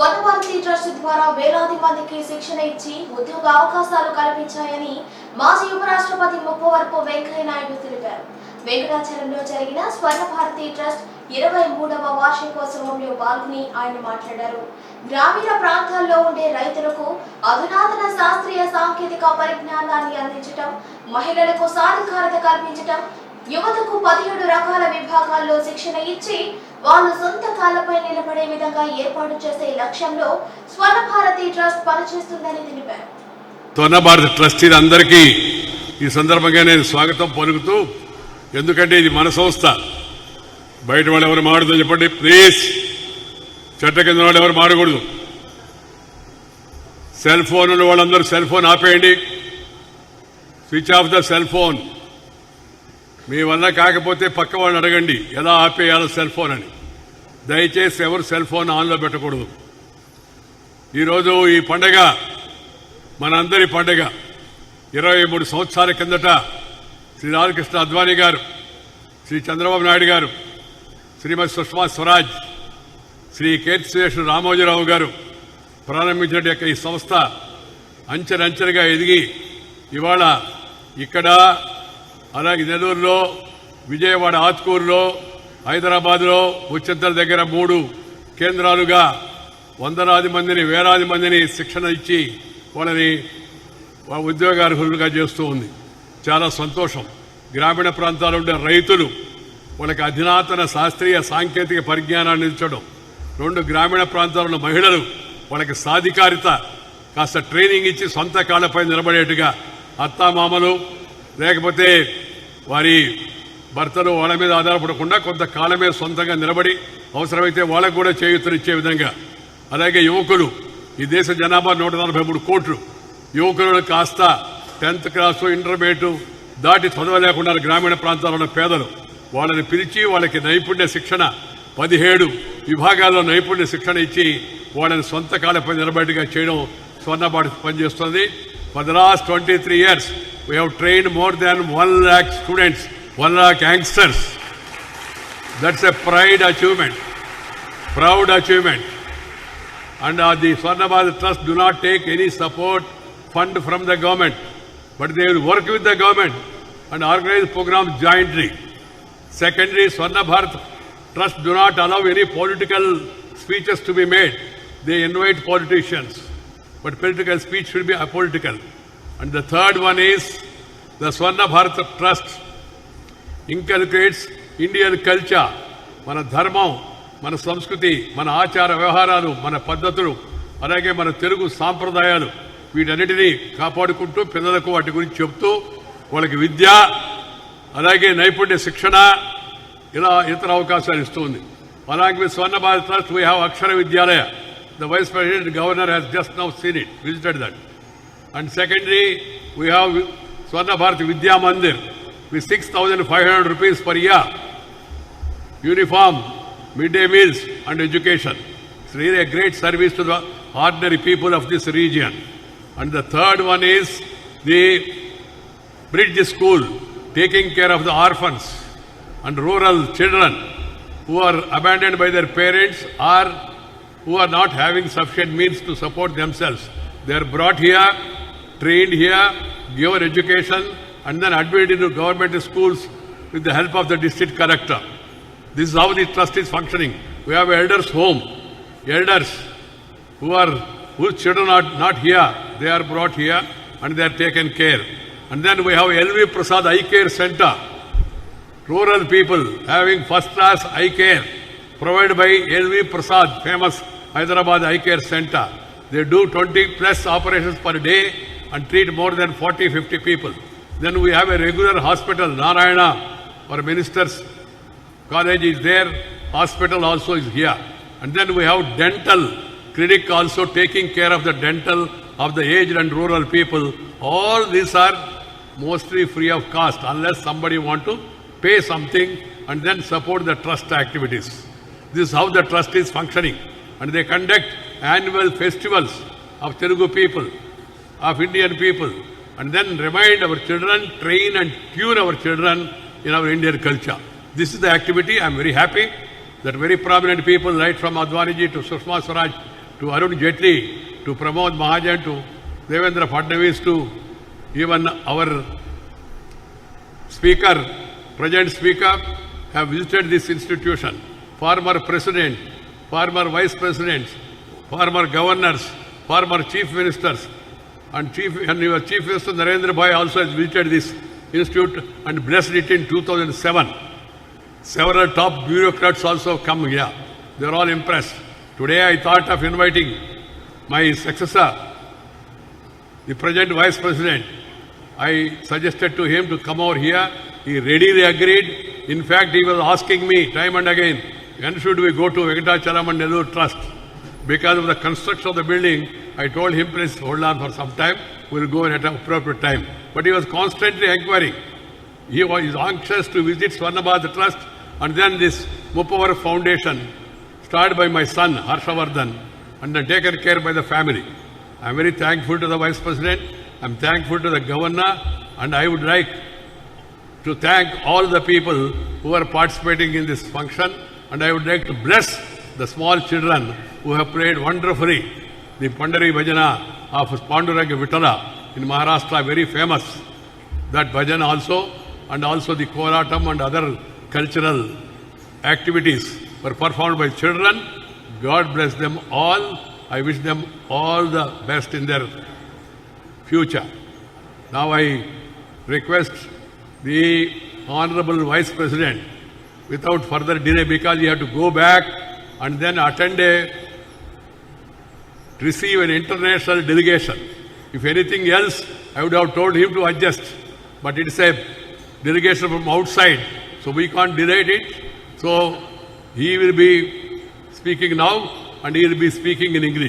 Swarna Bharati trust ద్వారా వేలాది మందికి శిక్షణ ఇచ్చి ఉద్యోగ అవకాశాలు కల్పించాయని మాజీ ఉపరాష్ట్రపతి ముప్పవరపు వెంకయ్య నాయుడు తెలిపారు. వెంకటాచలంలో జరిగిన స్వర్ణ భారతి ట్రస్ట్ ఇరవై మూడవ వార్షికోత్సవంలో పాల్గొని ఆయన మాట్లాడారు. గ్రామీణ ప్రాంతాల్లో ఉండే రైతులకు అధునాతన శాస్త్రీయ సాంకేతిక పరిజ్ఞానాన్ని అందించటం మహిళలకు సాధికారత కల్పించటం యువతకు పదిహేడు రకాల విభాగాల్లో శిక్షణ ఇచ్చి వాళ్ళు సొంత కాలపై నిలబడే విధంగా ఏర్పాటు చేసే లక్ష్యంలో స్వర్ణ భారతి ట్రస్ట్ పనిచేస్తుందని తెలిపారు. స్వర్ణ భారత్ ట్రస్టీలందరికీ ఈ సందర్భంగా నేను స్వాగతం పలుకుతూ ఎందుకంటే ఇది మన సంస్థ. బయట వాళ్ళు ఎవరు మాడుతుందో చెప్పండి ప్లీజ్. చెట్ట కింద వాళ్ళు ఎవరు మాడకూడదు సెల్ ఫోన్ ఉన్న వాళ్ళందరూ సెల్ ఫోన్ ఆపేయండి. Switch off the cell phone. మీ వల్ల కాకపోతే పక్క వాళ్ళని అడగండి. ఎలా ఆపేయాలో సెల్ ఫోన్ అని. దయచేసి ఎవరు సెల్ ఫోన్ ఆన్లో పెట్టకూడదు. ఈరోజు ఈ పండగ మనందరి పండగ. ఇరవై మూడు సంవత్సరాల కిందట శ్రీ రామకృష్ణ అద్వానీ గారు శ్రీ చంద్రబాబు నాయుడు గారు శ్రీమతి సుష్మా స్వరాజ్ శ్రీ కీర్తిశేషు రామోజీరావు గారు ప్రారంభించిన యొక్క ఈ సంస్థ అంచెలంచెలుగా ఎదిగి ఇవాళ ఇక్కడ అలాగే నెల్లూరులో విజయవాడ ఆత్కూరులో హైదరాబాద్లో ఉచ్చంతల దగ్గర మూడు కేంద్రాలుగా వందలాది మందిని వేలాది మందిని శిక్షణ ఇచ్చి వాళ్ళని ఉద్యోగార్హులుగా చేస్తూ ఉంది. చాలా సంతోషం. గ్రామీణ ప్రాంతాల్లో ఉండే రైతులు వాళ్ళకి అధునాతన శాస్త్రీయ సాంకేతిక పరిజ్ఞానాన్ని ఇచ్చడం రెండు గ్రామీణ ప్రాంతాల్లో మహిళలు వాళ్ళకి సాధికారిత కాస్త ట్రైనింగ్ ఇచ్చి సొంత కాళ్ళపై నిలబడేట్టుగా అత్తామామలు లేకపోతే వారి భర్తలు వాళ్ళ మీద ఆధారపడకుండా కొంత సొంతంగా నిలబడి అవసరమైతే వాళ్ళకు కూడా చేయూతనిచ్చే విధంగా. అలాగే యువకులు ఈ దేశ జనాభా నూట నలభై మూడు కోట్లు. యువకులను కాస్త టెన్త్ క్లాసు ఇంటర్మీడియట్ దాటి చదవలేకుండా గ్రామీణ ప్రాంతాల్లో ఉన్న పేదలు. వాళ్ళని పిలిచి వాళ్ళకి నైపుణ్య శిక్షణ పదిహేడు విభాగాల్లో నైపుణ్య శిక్షణ ఇచ్చి వాళ్ళని సొంత కాలపై నిలబడిగా చేయడం స్వర్ణపాటి పనిచేస్తుంది. For the last twenty three years we have train more than one lakh students one lakh youngsters that's a pride achievement proud and uh, the Swarna Bharat Trust do not take any support fund from the government, but they will work with the government and organize programs jointly. Secondly, Swarna Bharat Trust do not allow any political speeches to be made. They invite politicians, but political speech should be apolitical. And the third one is the Swarna Bharat Trust inculcates Indian culture మన ధర్మం మన సంస్కృతి మన ఆచార వ్యవహారాలు మన పద్ధతులు అలాగే మన తెలుగు సాంప్రదాయాలు. వీటన్నిటినీ కాపాడుకుంటూ పిల్లలకు వాటి గురించి చెప్తూ వాళ్ళకి విద్య అలాగే నైపుణ్య శిక్షణ ఇలా ఇతర అవకాశాలు ఇస్తుంది అలాగే Swarna Bharat trust we have Akshara Vidyalaya the Vice President, the Governor has just now seen it, visited that. And secondly, we have Swarna Vidya Mandir with 6,500 rupees per year, uniform, midday meals and education. It's really a great service to the ordinary people of this region. And the third one is the bridge school, taking care of the orphans and rural children who are abandoned by their parents or who are not having sufficient means to support themselves. They are brought here, trained here, given education, and then admitted into government schools with the help of the district collector. This is how the trust is functioning. We have elders home, elders who are whose children are not here, they are brought here and they are taken care. And then we have LV Prasad Eye Care Center, rural people having first class eye care provided by LV Prasad, famous Hyderabad Eye Care Center. They do 20 plus operations per day and treat more than 40 50 people. Then we have a regular hospital, Narayana, our minister's college is there, hospital also is here. And then we have dental clinic also taking care of the dental of the aged and rural people. All these are mostly free of cost unless somebody want to pay something and then support the trust activities. This is how the trust is functioning. And they conduct annual festivals of Telugu people, of Indian people, and then remind our children, train and tune our children in our Indian culture. This is the activity. I am very happy that very prominent people, right from Advaniji to Sushma Swaraj, to Arun Jaitley, to Pramod Mahajan, to Devendra Fadnavis, to even our speaker, present speaker, have visited this institution. Former president, former vice presidents, former governors, former chief ministers, and chief and your chief minister Narendra Bhai also has visited this institute and blessed it in 2007. Several top bureaucrats also come here. They are all impressed. Today I thought of inviting my successor, the present vice president. I suggested to him to come over here. He readily agreed. In fact, he was asking me time and again, when should we go to Venkatachalam and Nellore Trust? Because of the construction of the building, I told him, please hold on for some time. We'll go at an appropriate time. But he was constantly inquiring. He was anxious to visit Swarnabad Trust and then this Mupawar Foundation, started by my son Harshavardhan and then taken care by the family. I am very thankful to the Vice President, I am thankful to the Governor, and I would like to thank all the people who are participating in this function, and I would like to bless the small children who have played wonderfully the Pandari Bhajana of Panduranga Vitala in Maharashtra, very famous that bhajan also and also the koratam and other cultural activities were performed by children. God bless them all. I wish them all the best in their future. Now I request the Honorable Vice President without further delay because he had to go back and then attend a receive an international delegation. If anything else, I would have told him to adjust. But it's a delegation from outside, so we can't delay it. So he will be speaking now and he will be speaking in English.